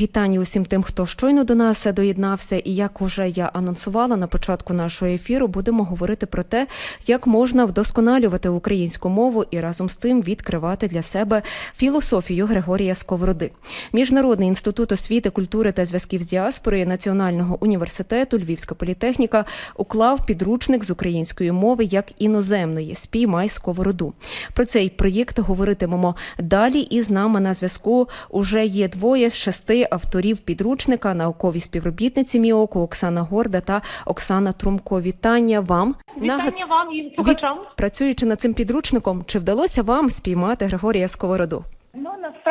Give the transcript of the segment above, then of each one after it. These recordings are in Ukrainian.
Вітання усім тим, хто щойно до нас доєднався. І як уже я анонсувала на початку нашого ефіру, будемо говорити про те, як можна вдосконалювати українську мову і разом з тим відкривати для себе філософію Григорія Сковороди. Міжнародний інститут освіти, культури та зв'язків з діаспорою Національного університету Львівська політехніка уклав підручник з української мови як іноземної «Спіймай сковороду. Про цей проєкт говоритимемо далі. І з нами на зв'язку уже є двоє з шести авторів підручника, наукові співробітниці МІОКу Оксана Горда та Оксана Трумко. Вітання вам Вітання вам і слухачам. Працюючи над цим підручником, чи вдалося вам спіймати Григорія Сковороду?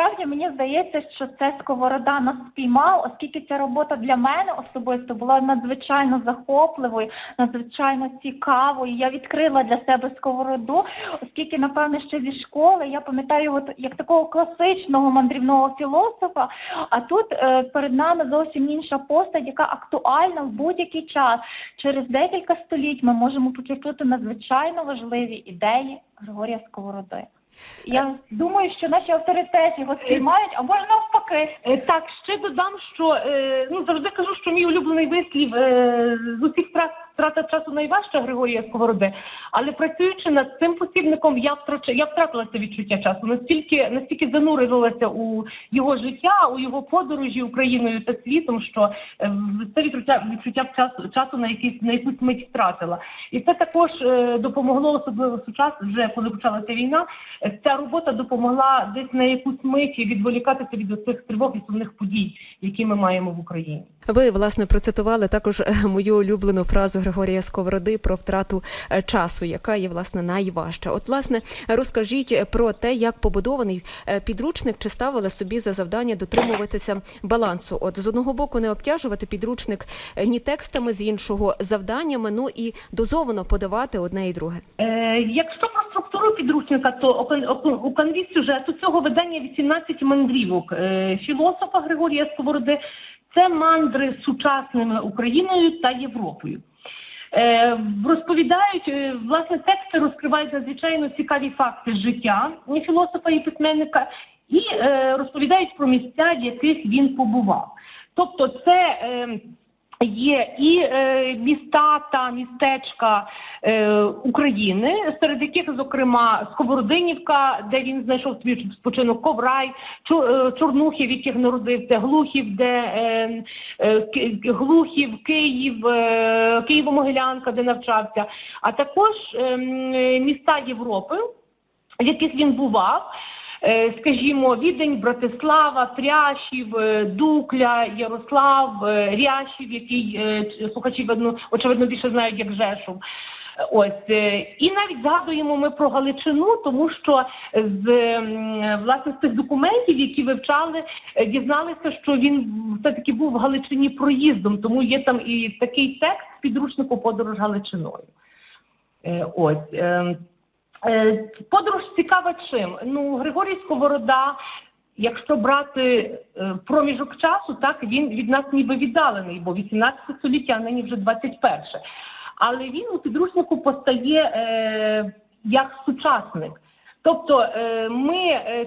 Насправді мені здається, що це сковорода нас спіймав, оскільки ця робота для мене особисто була надзвичайно захопливою, надзвичайно цікавою. Я відкрила для себе сковороду, оскільки, напевне, ще зі школи я пам'ятаю його як такого класичного мандрівного філософа. А тут е, перед нами зовсім інша постать, яка актуальна в будь-який час. Через декілька століть ми можемо почути надзвичайно важливі ідеї Григорія Сковороди. Я думаю, що наші авторитети його сприймають, або ж навпаки. Е, Так, ще додам, що е, ну завжди кажу, що мій улюблений вислів е, з усіх втрат втрата часу найважча Григорія Сковороди. Але працюючи над цим посібником, я втрач, я втратила це відчуття часу. Настільки настільки занурилася у його життя, у його подорожі Україною та світом, що е, це відчуття відчуття часу часу на якийсь на якусь мить втратила. І це також е, допомогло особливо сучас, вже коли почалася війна. е, Ця робота допомогла десь на якусь мить відволікатися від цих тривог і сумних подій, які ми маємо в Україні. Ви власне процитували також е, мою улюблену фразу Григорія Сковороди про втрату е, часу, яка є власне найважча. От, власне, розкажіть е, про те, як побудований підручник, чи ставили собі за завдання дотримуватися балансу. От з одного боку, не обтяжувати підручник ні текстами, з іншого завданнями. Ну і дозовано подавати одне і друге. Е, якщо про структуру підручника, то у канві сюжету цього видання 18 мандрівок філософа Григорія Сковороди. Це мандри сучасними Україною та Європою. Е, розповідають, е, власне, тексти розкривають надзвичайно цікаві факти життя філософа і письменника, і е, розповідають про місця, в яких він побував. Тобто, це є і е, міста та містечка е, України, серед яких, зокрема, Сковородинівка, де він знайшов свій спочинок, Коврай, Чу- е, Чорнухів, яких народився, Глухів, де е, е, Глухів, Київ, е, Києво-Могилянка, де навчався, а також е, міста Європи, в яких він бував. Е, Скажімо, Відень, Братислава, Тряшів, е, Дукля, Ярослав, е, Ряшів, який слухачі очевидно більше знають як Жешов. Ось і навіть згадуємо ми про Галичину, тому що з власне з тих документів, які вивчали, дізналися, що він все таки був в Галичині проїздом, тому є там і такий текст підручнику подорож Галичиною. Ось. Е, Подорож цікава чим? Ну, Григорій Сковорода, якщо брати е, проміжок часу, так він від нас ніби віддалений, бо 18 століття, а нині вже 21. Але він у підручнику постає е, як сучасник. Тобто е, ми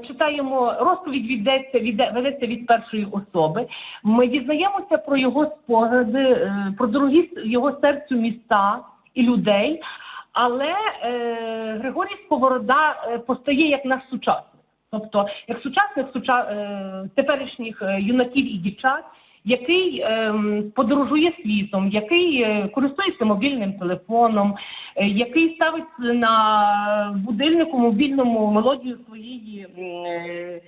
читаємо розповідь віддається, відде- ведеться від першої особи. Ми дізнаємося про його спогади, про дорогі його серцю міста і людей. Але е, Григорій Сковорода е, постає як наш сучасник, тобто як сучасник суча, е, теперішніх е, юнаків і дівчат, який е, подорожує світом, який е, користується мобільним телефоном, е, який ставить на будильнику мобільному мелодію своєї. е,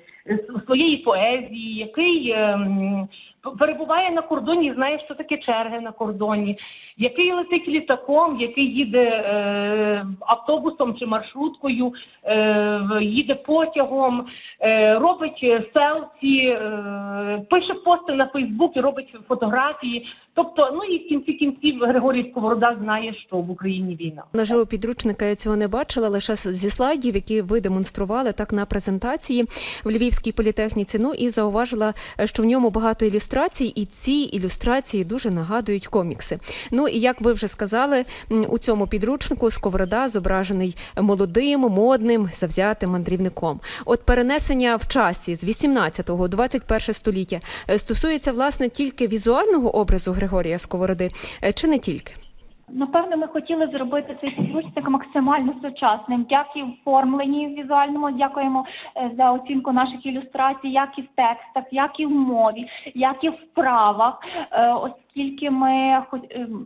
Своєї поезії, який ем, перебуває на кордоні, знає, що таке черги на кордоні, який летить літаком, який їде е, автобусом чи маршруткою, е, їде потягом, е, робить селфі, е, пише пости на Фейсбук і робить фотографії. Тобто, ну і в кінці кінців Григорій Сковорода знає, що в Україні війна. На Наживо підручника я цього не бачила, лише зі слайдів, які ви демонстрували так на презентації в Львівській політехніці. Ну і зауважила, е, що в ньому багато ілюстрацій, і ці ілюстрації дуже нагадують комікси. Ну і як ви вже сказали, у цьому підручнику Сковорода зображений молодим, модним, завзятим мандрівником. От перенесення в часі з 18 го 21 століття е, стосується власне тільки візуального образу Григорія Сковороди, е, чи не тільки? Напевно, ми хотіли зробити цей підручник максимально сучасним, як і в оформленні візуальному. Дякуємо е, за оцінку наших ілюстрацій, як і в текстах, як і в мові, як і в вправах, Е, оскільки ми ем,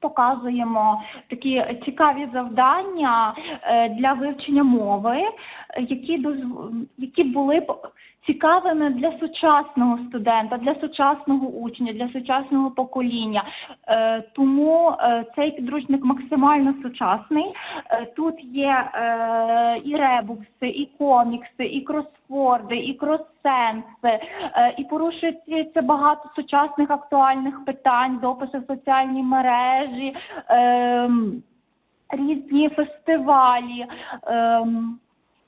Показуємо такі цікаві завдання е, для вивчення мови, е, які які були б цікавими для сучасного студента, для сучасного учня, для сучасного покоління. Е, Тому е, цей підручник максимально сучасний. Е, Тут є і ребукси, і комікси, і кросфорди, і кроссенси, і порушується багато сучасних актуальних питань, дописи в соціальні мережі, ем, різні фестивалі. ем,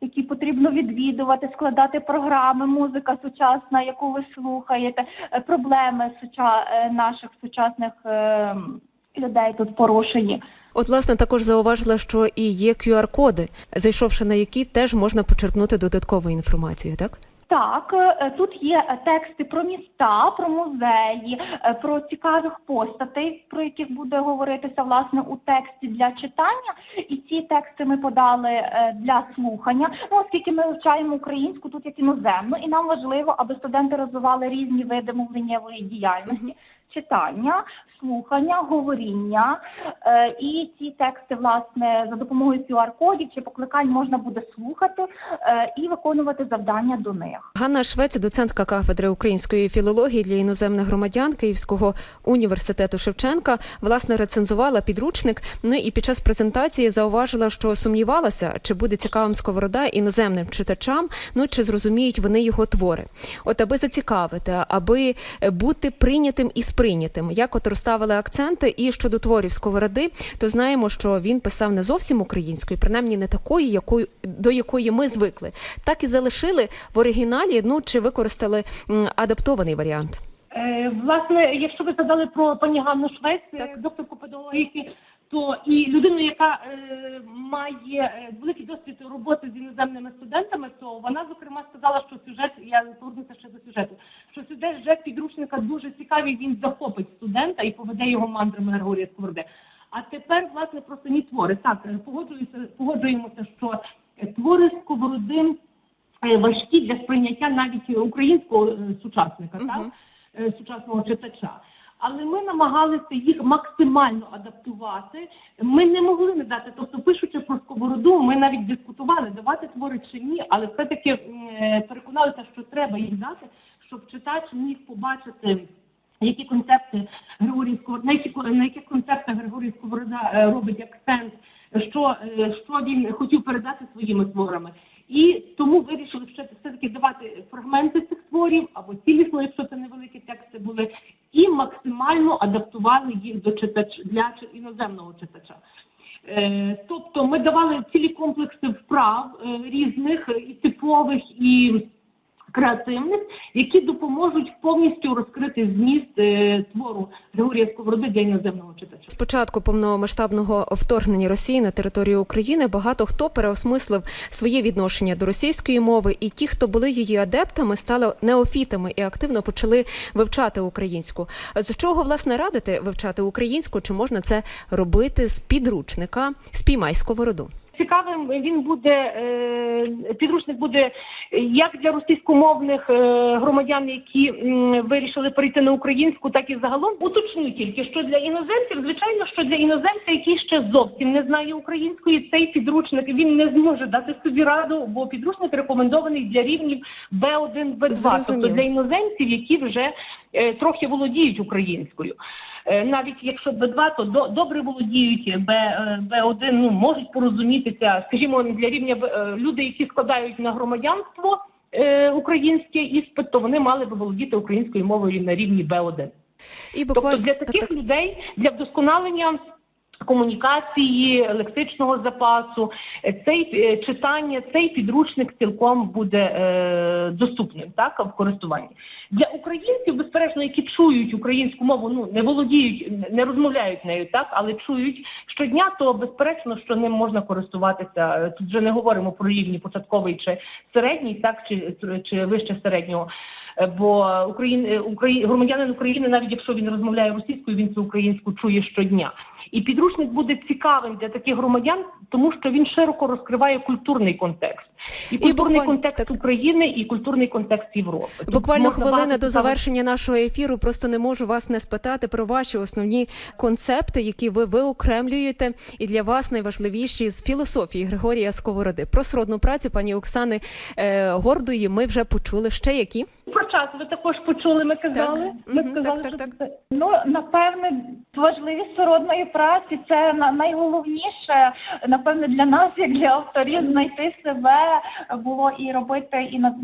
які потрібно відвідувати, складати програми, музика сучасна, яку ви слухаєте, е, проблеми суча... е, наших сучасних е, людей тут порушені. От, власне, також зауважила, що і є QR-коди, зайшовши на які теж можна почерпнути додаткову інформацію, так? Так, е, тут є е, тексти про міста, про музеї, е, про цікавих постатей, про яких буде говоритися власне у тексті для читання. І ці тексти ми подали для слухання. Ну, оскільки ми вивчаємо українську тут як іноземну, і нам важливо, аби студенти розвивали різні види мовленнєвої діяльності. Читання, слухання, говоріння е, і ці тексти, власне, за допомогою QR-кодів чи покликань можна буде слухати е, і виконувати завдання до них. Ганна Швець, доцентка кафедри української філології для іноземних громадян Київського університету Шевченка, власне рецензувала підручник. Ну і під час презентації зауважила, що сумнівалася, чи буде цікавим сковорода іноземним читачам, ну чи зрозуміють вони його твори. От аби зацікавити, аби бути прийнятим і сприйнятим, як от розставили акценти. І щодо творів Сковороди, то знаємо, що він писав не зовсім українською, принаймні не такою, якою до якої ми звикли, так і залишили в оригіналі. Ну чи використали адаптований варіант. Е, Власне, якщо ви згадали про пані Ганну Швець, Так. докторку педагогіки, то і людину, яка е, має е, великий досвід роботи з іноземними студентами, то вона зокрема сказала, що сюжет, я повернуся ще до сюжету, що сюжет підручника дуже цікавий, він захопить студента і поведе його мандрами Григорія Сковороди. А тепер, власне, про самі твори. Так, е, погоджуюся, погоджуємося, що е, твори Сковороди е, важкі для сприйняття навіть українського сучасника, Мгм. так? сучасного читача. Але ми намагалися їх максимально адаптувати. Ми не могли не дати. Тобто, пишучи про сковороду, ми навіть дискутували, давати твори чи ні, але все-таки е, переконалися, що треба їх дати, щоб читач міг побачити. Які концепти Григорій Сковорода, на які на яких концептах Григорій Сковорода е, робить акцент, що, е, що він хотів передати своїми творами. І тому вирішили ще все-таки давати фрагменти цих творів або цілісно, якщо це невеликі тексти були, і максимально адаптували їх до читач для іноземного читача. Е, тобто ми давали цілі комплекси вправ різних і типових, і креативних, які допоможуть повністю розкрити зміст е, твору Григорія Сковороди для іноземного читача. З початку повномасштабного вторгнення Росії на територію України багато хто переосмислив своє відношення до російської мови, і ті, хто були її адептами, стали неофітами і активно почали вивчати українську. З чого власне радити вивчати українську? Чи можна це робити з підручника «Спіймай сковороду»? Цікавим він буде е, підручник буде як для російськомовних е, громадян, які вирішили перейти на українську, так і загалом. Уточню тільки, що для іноземців, звичайно, що для іноземця, який ще зовсім не знає української, цей підручник він не зможе дати собі раду, бо підручник рекомендований для рівнів Б1, Б2, Зрозуміло. тобто для іноземців, які вже е, трохи володіють українською. Е, Навіть якщо Б2, то до, добре володіють е, Б1, ну можуть порозумітися, скажімо, для рівня е, люди, які складають на громадянство е, українське іспит, то вони мали би володіти українською мовою на рівні Б1. І Тобто для таких так. людей для вдосконалення комунікації, лексичного запасу. Е, Цей е, читання, цей підручник цілком буде е, доступним так в користуванні для українців, безперечно, які чують українську мову, ну не володіють, не розмовляють нею, так але чують щодня, то безперечно, що ним можна користуватися. Е, Тут вже не говоримо про рівні початковий чи середній, так чи, чи вище середнього. Бо Україн, Україн, громадянин України, навіть якщо він розмовляє російською, він цю українську чує щодня. І підручник буде цікавим для таких громадян, тому що він широко розкриває культурний контекст, і культурний буквально- контекст так. України, і культурний контекст Європи. Тут Буквально можна хвилина до завершення нашого ефіру. Просто не можу вас не спитати про ваші основні концепти, які ви виокремлюєте, і для вас найважливіші з філософії Григорія Сковороди. Про сродну працю пані Оксани е, Гордої. Ми вже почули ще які. Про час ви також почули. Ми казали. Ми Мгм, сказали, так, так, що так. це Ну, напевне, важливість сородної праці це на- найголовніше, напевне, для нас, як для авторів, знайти себе було і робити і на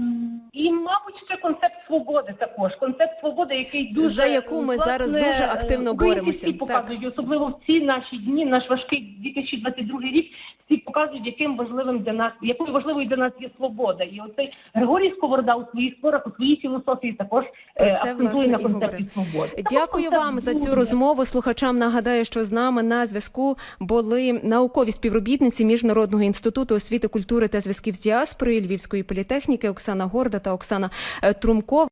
І, мабуть, ще концепт свободи також. Концепт свободи, який дуже За яку ми зараз дуже активно боремося. Всі показують, особливо в ці наші дні, наш важкий 2022 рік. Всі показують, яким важливим для нас, якою важливою для нас є свобода. І оцей Григорій Сковорода у своїх творах, у своїй філософії також е, це, акцентує власне, на концепті свободи. Дякую вам за цю розмову. Слухачам нагадаю, що з нами на зв'язку були наукові співробітниці Міжнародного інституту освіти, культури та зв'язків з діаспорою Львівської політехніки Оксана Горда та Оксана е, Трумко.